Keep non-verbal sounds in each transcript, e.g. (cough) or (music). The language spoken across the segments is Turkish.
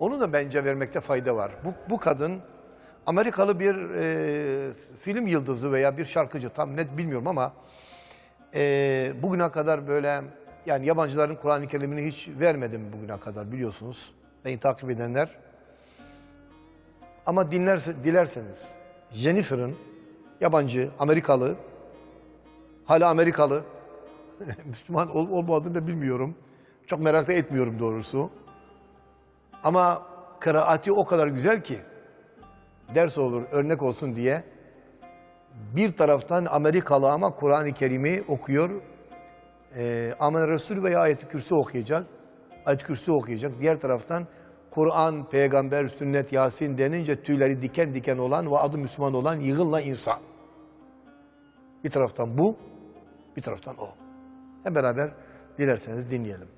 Onu da bence vermekte fayda var. Bu, bu kadın Amerikalı bir e, film yıldızı veya bir şarkıcı tam net bilmiyorum ama e, bugüne kadar böyle yani yabancıların Kur'an-ı Kerim'ini hiç vermedim bugüne kadar biliyorsunuz. Beni takip edenler. Ama dinlerse, dilerseniz Jennifer'ın yabancı, Amerikalı, hala Amerikalı, (laughs) Müslüman olmadığını da bilmiyorum. Çok merak da etmiyorum doğrusu. Ama kıraati o kadar güzel ki ders olur, örnek olsun diye bir taraftan Amerikalı ama Kur'an-ı Kerim'i okuyor. Ee, Amen Resul veya Ayet-i Kürsi okuyacak. Ayet-i Kürsi okuyacak. Diğer taraftan Kur'an, peygamber, sünnet, Yasin denince tüyleri diken diken olan ve adı Müslüman olan yığınla insan. Bir taraftan bu, bir taraftan o. Hep beraber dilerseniz dinleyelim.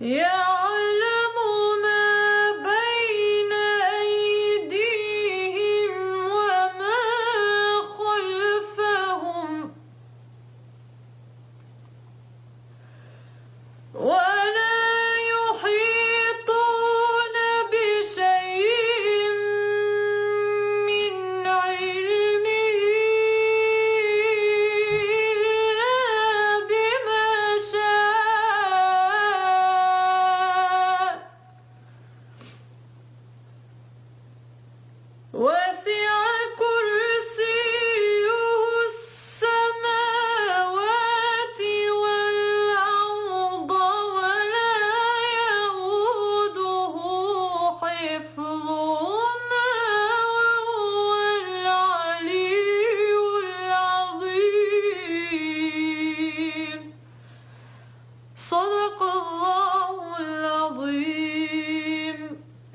يعلم ما بين أيديهم وما خلفهم. What?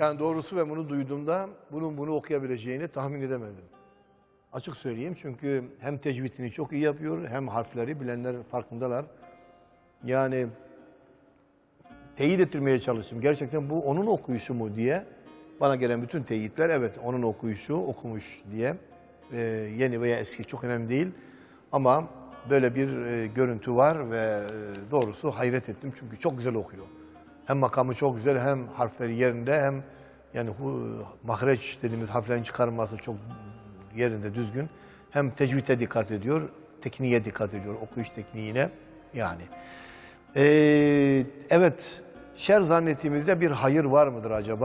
Yani doğrusu ben bunu duyduğumda bunun bunu okuyabileceğini tahmin edemedim. Açık söyleyeyim çünkü hem tecvidini çok iyi yapıyor hem harfleri bilenler farkındalar. Yani teyit ettirmeye çalıştım. Gerçekten bu onun okuyuşu mu diye bana gelen bütün teyitler evet onun okuyuşu okumuş diye. Ee, yeni veya eski çok önemli değil. Ama böyle bir e, görüntü var ve e, doğrusu hayret ettim çünkü çok güzel okuyor. Hem makamı çok güzel hem harfleri yerinde hem yani hu, mahreç dediğimiz harflerin çıkarılması çok yerinde düzgün. Hem tecvide dikkat ediyor, tekniğe dikkat ediyor, okuyuş tekniğine yani. Ee, evet, şer zannettiğimizde bir hayır var mıdır acaba?